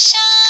shine.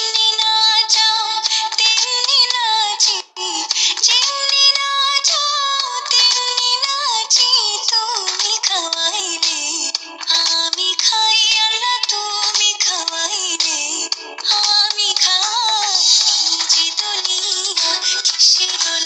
see